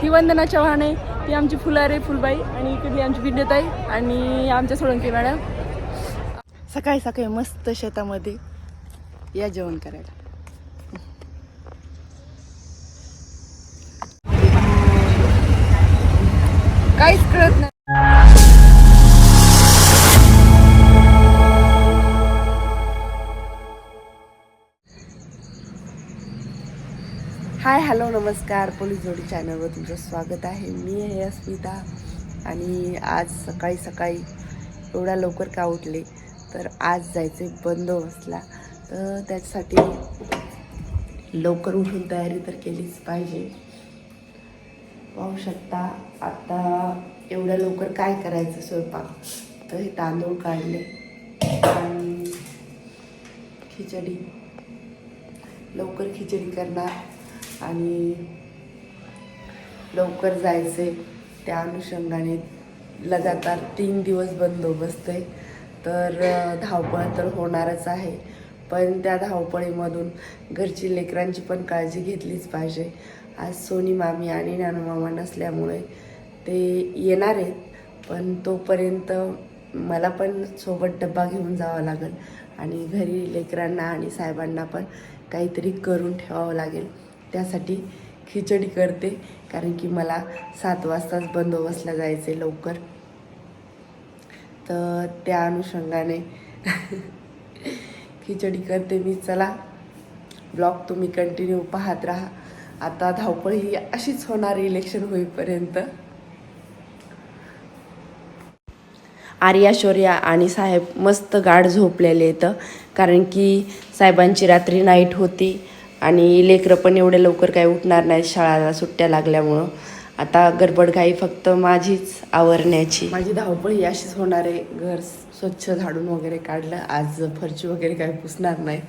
ही वंदना चव्हाण आहे. ही आमची फुलारे फुलबाई. आणि इकडली आमची विद्याताई आणि आमच्या सोळंकी मॅडम. सकाळी सकाळी मस्त शेतामध्ये या जेवण करायला. काहीच कळत नाही. हॅलो नमस्कार. पोलीस जोडी चॅनलवर तुमचं स्वागत आहे. मी आहे अस्मिता आणि आज सकाळी सकाळी एवढ्या लवकर का उठले? तर आज जायचे बंदोबस्तला. तर त्याच्यासाठी लवकर उठून तयारी तर केलीच पाहिजे. पाहू शकता आता एवढ्या लवकर काय करायचं स्वयंपाक? तर हे तांदूळ काढले आणि खिचडी. लवकर खिचडी करणार. आणि लवकर जायचे त्या अनुषंगाने लगातार तीन दिवस बंदोबस्त आहे. तर धावपळ तर होणारच आहे. पण त्या धावपळीमधून घरची लेकरांची पण काळजी घेतलीच पाहिजे. आज सोनी मामी आणि नानू मामा नसल्यामुळे ते येणार आहेत. पण तोपर्यंत मला पण सोबत डब्बा घेऊन जावा लागेल. आणि घरी लेकरांना आणि साहेबांना पण काहीतरी करून ठेवावं लागेल. त्यासाठी खिचडी करते कारण की मला सात वाजताच बंदोबस्तला जायचे लवकर. तर त्या अनुषंगाने खिचडी करते मी. चला ब्लॉग तुम्ही कंटिन्यू पाहत राहा. आता धावपळ ही अशीच होणार इलेक्शन होईपर्यंत. आर्या शौर्या आणि साहेब मस्त गाढ झोपलेले आहेत कारण की साहेबांची रात्री नाईट होती. आणि लेकरं पण एवढे लवकर काही उठणार नाहीत शाळाला सुट्ट्या लागल्यामुळं. आता गडबडघाई फक्त माझीच आवरण्याची. माझी धावपळ ही अशीच होणार आहे. घर स्वच्छ झाडून वगैरे काढलं. आज फरची वगैरे काही पुसणार नाही.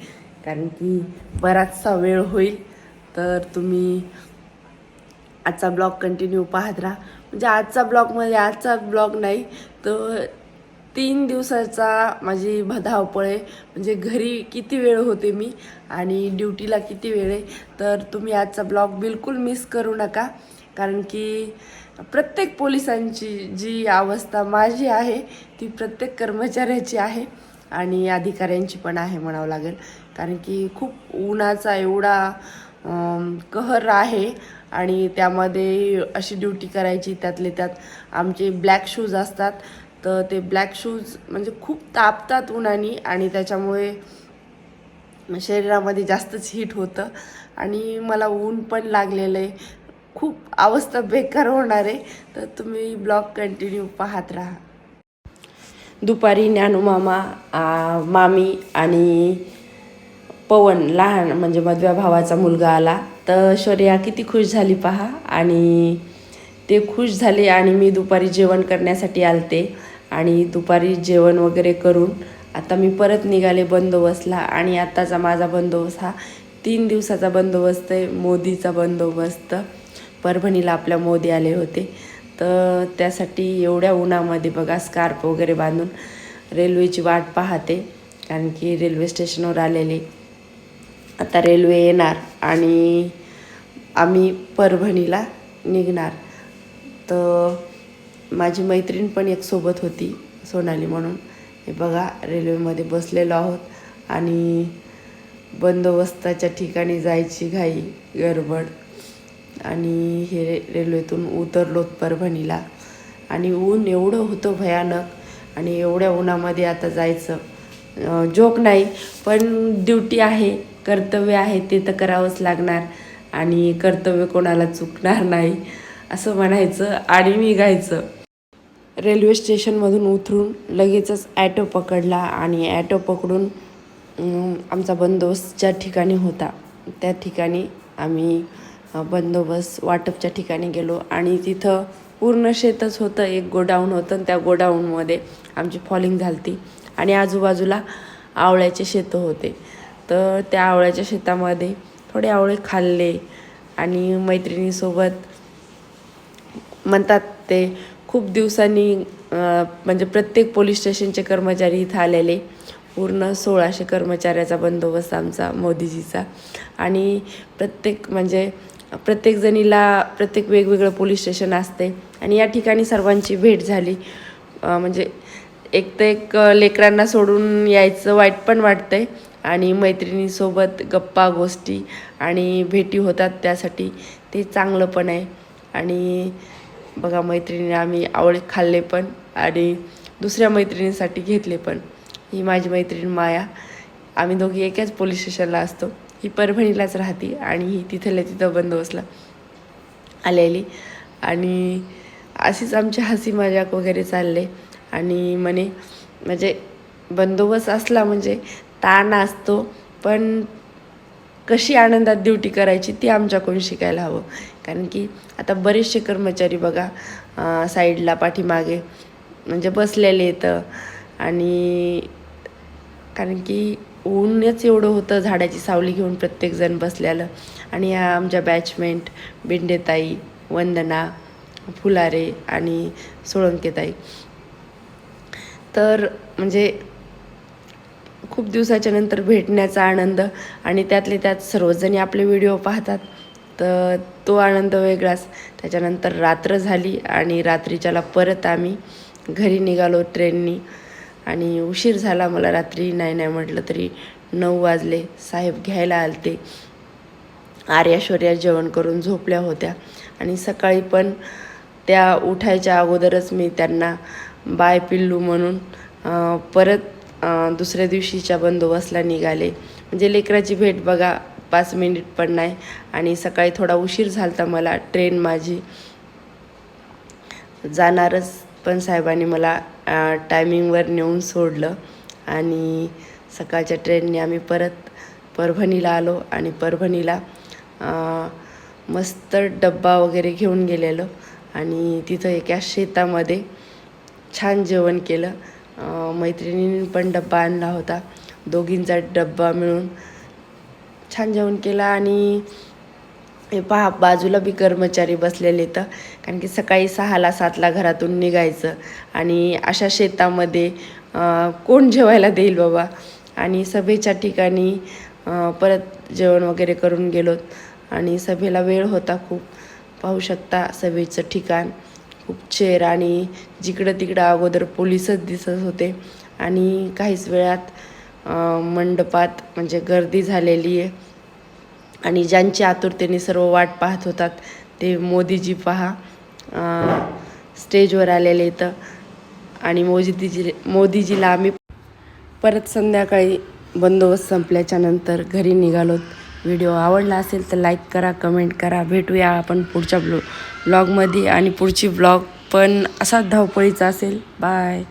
कारण की बराचसा वेळ होईल. तर तुम्ही आजचा ब्लॉग कंटिन्यू पाहत राहा. म्हणजे आजचा ब्लॉगमध्ये आजचा ब्लॉग नाही तर तीन दिवसाचा माझी भ- धावपळ आहे म्हणजे घरी किती वेळ होते मी आणि ड्युटीला किती वेळ आहे तर तुम्ही आजचा ब्लॉग बिलकुल मिस करू नका. कारण की प्रत्येक पोलिसांची जी अवस्था माझी आहे ती प्रत्येक कर्मचाऱ्याची आहे आणि अधिकाऱ्यांची पण आहे म्हणावं लागेल. कारण की खूप उन्हाचा एवढा कहर आहे आणि त्यामध्ये अशी ड्युटी करायची त्यातले त्यात आमचे ब्लॅक शूज असतात. तर ते ब्लॅक शूज म्हणजे खूप तापतात उन्हाने आणि त्याच्यामुळे शरीरामध्ये जास्तच हीट होतं. आणि मला ऊन पण लागलेलं आहे. खूप अवस्था बेकार होणार आहे. तर तुम्ही ब्लॉग कंटिन्यू पाहत राहा. दुपारी ज्ञानू मामा मामी आणि पवन लहान म्हणजे मधव्या भावाचा मुलगा आला. तर शौर्या किती खुश झाली पहा आणि ते खुश झाले आणि मी दुपारी जेवण करण्यासाठी आलते. आणि दुपारी जेवण वगैरे करून आता मी परत निघाले बंदोबस्तला आणि आत्ताचा माझा बंदोबस्त हा तीन दिवसाचा बंदोबस्त आहे मोदीचा बंदोबस्त. परभणीला आपल्या मोदी आले होते. तर त्यासाठी एवढ्या उन्हामध्ये बघा स्कार्फ वगैरे बांधून रेल्वेची वाट पाहते. कारण की रेल्वे स्टेशनवर आलेले. आता रेल्वे येणार आणि आम्ही परभणीला निघणार. तर माझी मैत्रीण पण एक सोबत होती सोनाली म्हणून. हे बघा रेल्वेमध्ये बसलेलो आहोत आणि बंदोबस्ताच्या ठिकाणी जायची घाई गडबड. आणि हे रेल्वेतून उतरलोत परभणीला. आणि ऊन एवढं होतं भयानक आणि एवढ्या उन्हामध्ये आता जायचं. जोक नाही पण ड्युटी आहे कर्तव्य आहे ते तर करावंच लागणार. आणि कर्तव्य कोणाला चुकणार नाही असं म्हणायचं आणि निघायचं. रेल्वे स्टेशनमधून उतरून लगेचच ॲटो पकडला आणि ॲटो पकडून आमचा बंदोबस्त ज्या ठिकाणी होता त्या ठिकाणी आम्ही बंदोबस्त वाटपच्या ठिकाणी गेलो आणि तिथं पूर्ण शेतच होतं एक गोडाऊन होतं आणि त्या गोडाऊनमध्ये आमची फॉलिंग झालती आणि आजूबाजूला आवळ्याचे शेतं होते. तर त्या आवळ्याच्या शेतामध्ये थोडे आवळे खाल्ले आणि मैत्रिणीसोबत म्हणतात ते खूप दिवसांनी म्हणजे प्रत्येक पोलीस स्टेशनचे कर्मचारी इथं आलेले. पूर्ण सोळाशे कर्मचाऱ्याचा बंदोबस्त आमचा मोदीजीचा. आणि प्रत्येक म्हणजे प्रत्येकजणीला प्रत्येक वेगवेगळं पोलीस स्टेशन असते. आणि या ठिकाणी सर्वांची भेट झाली. म्हणजे एक तर एक लेकरांना सोडून यायचं वाईट पण वाटतंय. आणि मैत्रिणीसोबत गप्पा गोष्टी आणि भेटी होतात त्यासाठी. ते चांगलं पण आहे. आणि बघा मैत्रिणीने आम्ही आवळे खाल्ले पण आणि दुसऱ्या मैत्रिणीसाठी घेतले पण. ही माझी मैत्रीण माया. आम्ही दोघी एकाच पोलीस स्टेशनला असतो. ही परभणीलाच राहते आणि ही तिथल्या तिथं बंदोबस्तला आलेली. आणि अशीच आमची हसी मजाक वगैरे चालले. आणि म्हणे म्हणजे बंदोबस्त असला म्हणजे ताण असतो पण कशी आनंदात ड्युटी करायची ती आमच्याकडून शिकायला हवं. कारण की आता बरेचसे कर्मचारी बघा साईडला पाठीमागे म्हणजे बसलेले येतं आणि कारण की ऊनच एवढं होतं झाडाची सावली घेऊन प्रत्येकजण बसलेलं. आणि या आमच्या बॅचमेंट बिंडेताई वंदना फुलारे आणि सोळंकेताई. तर म्हणजे खूप दिवसाच्या नंतर भेटण्याचा आनंद आणि त्यातले त्यात सर्वजणी आपले व्हिडिओ पाहतात. तर तो आनंद वेगळाच. त्याच्यानंतर रात्र झाली आणि रात्रीच्याला परत आम्ही घरी निघालो ट्रेननी. आणि उशीर झाला मला रात्री नाही नाही म्हटलं तरी नऊ वाजले. साहेब घ्यायला आलते. आर्याश्वर्या जेवण करून झोपल्या होत्या. आणि सकाळी पण त्या उठायच्या अगोदरच मी त्यांना बाय पिल्लू म्हणून परत दुसऱ्या दिवशीच्या बंदोबस्तला निघाले. म्हणजे लेकराची भेट बघा पाच मिनिट पण नाही आणि सकाळी थोडा उशीर झालता मला ट्रेन माझी. जाणारच पण साहेबांनी मला टायमिंगवर नेऊन सोडलं आणि सकाळच्या ट्रेनने आम्ही परत परभणीला आलो आणि परभणीला मस्त डब्बा वगैरे घेऊन गेलेलो आणि तिथं एका शेतामध्ये छान जेवण केलं. मैत्रिणींनी मैत्रिणीने पण डब्बा आणला होता. दोघींचा डब्बा मिळून छान जेवण केलं आणि हे पहा बाजूला बी कर्मचारी बसलेले तर कारण की सकाळी सहाला सातला घरातून निघायचं. आणि अशा शेतामध्ये कोण जेवायला देईल बाबा? आणि सभेच्या ठिकाणी परत जेवण वगैरे करून गेलोत आणि सभेला वेळ होता खूप. पाहू शकता सभेचं ठिकाण. खूप चेर आणि जिकडं तिकडं अगोदर पोलीसच दिसत होते. आणि काहीच वेळात मंडपात म्हणजे गर्दी झालेली आहे. आणि ज्यांची आतुरतेने सर्व वाट पाहत होतात ते मोदीजी पहा. स्टेजवर आलेले इथं आणि मोदीजी मोदीजीला आम्ही परत संध्याकाळी बंदोबस्त संपल्याच्या नंतर घरी निघालोत व्हिडिओ आवडला असेल तर लाईक करा कमेंट करा. भेटूया आपण पुढच्या ब्लॉ ब्लॉगमध्ये. आणि पुढची ब्लॉग पण असाच धावपळीचा असेल. बाय.